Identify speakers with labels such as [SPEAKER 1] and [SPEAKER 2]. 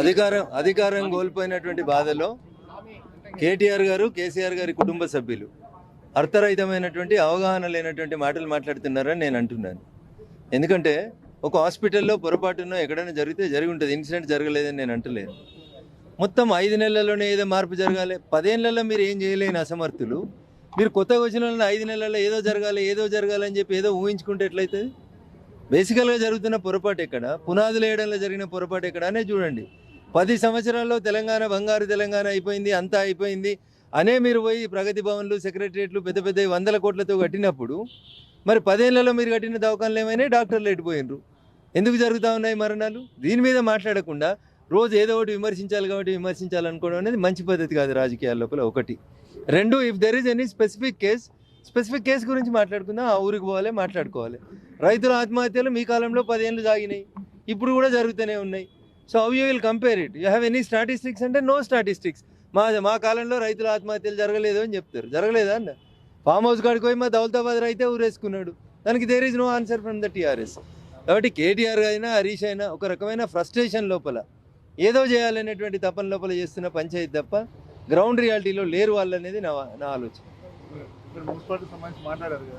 [SPEAKER 1] అధికారం అధికారం కోల్పోయినటువంటి బాధలో కేటీఆర్ గారు కేసీఆర్ గారి కుటుంబ సభ్యులు అర్థరహితమైనటువంటి అవగాహన లేనటువంటి మాటలు మాట్లాడుతున్నారని నేను అంటున్నాను. ఎందుకంటే ఒక హాస్పిటల్లో పొరపాటునో ఎక్కడైనా జరిగితే జరిగి ఉంటుంది. ఇన్సిడెంట్ జరగలేదని నేను అంటలేను. మొత్తం ఐదు నెలల్లోనే ఏదో మార్పు జరగాలి. పదేళ్ళలో మీరు ఏం చేయలేని అసమర్థులు. మీరు కొత్తగా వచ్చిన ఐదు నెలల్లో ఏదో జరగాలి ఏదో జరగాలని చెప్పి ఏదో ఊహించుకుంటే ఎట్లయితుంది? బేసికల్గా జరుగుతున్న పొరపాటు ఎక్కడ? పునాదులు వేయడంలో జరిగిన పొరపాటు ఎక్కడ? అనే చూడండి. పది సంవత్సరాల్లో తెలంగాణ బంగారు తెలంగాణ అయిపోయింది అంతా అయిపోయింది అనే మీరు పోయి ప్రగతి భవన్లు సెక్రటరియట్లు పెద్ద పెద్ద వందల కోట్లతో కట్టినప్పుడు మరి పదేళ్ళలో మీరు కట్టిన దవాఖానలు ఏమైనా డాక్టర్లు ఎట్టిపోయినరు ఎందుకు జరుగుతూ ఉన్నాయి మరణాలు? దీని మీద మాట్లాడకుండా రోజు ఏదో ఒకటి విమర్శించాలి కాబట్టి విమర్శించాలనుకోవడం అనేది మంచి పద్ధతి కాదు రాజకీయాల లోపల ఒకటి. రెండు if there is any specific case specific case గురించి మాట్లాడుకుందాం ఆ ఊరికి పోవాలి మాట్లాడుకోవాలి. రైతుల ఆత్మహత్యలు మీ కాలంలో పదేళ్ళు సాగినాయి ఇప్పుడు కూడా జరుగుతూనే ఉన్నాయి. So how you will compare it you have any statistics అంటే నో స్టాటిస్టిక్స్ మా మా కాలంలో రైతుల ఆత్మహత్యలు జరగలేదు అని చెప్తారు. జరగలేదా అన్న? ఫామ్ హౌస్ కాడికి పోయి మా దౌలతాబాద్ రైతే ఊరేసుకున్నాడు. దానికి there is no answer from the TRS కాబట్టి కేటీఆర్ అయినా హరీష్ అయినా ఒక రకమైన ఫ్రస్ట్రేషన్ లోపల ఏదో చేయాలనేటువంటి తపన లోపల చేస్తున్న పంచాయతీ తప్ప గ్రౌండ్ రియాలిటీలో లేరు వాళ్ళు అనేది నా నా ఆలోచన.
[SPEAKER 2] మున్సిపాలిటీ సంబంధించి మాట్లాడారు కదా.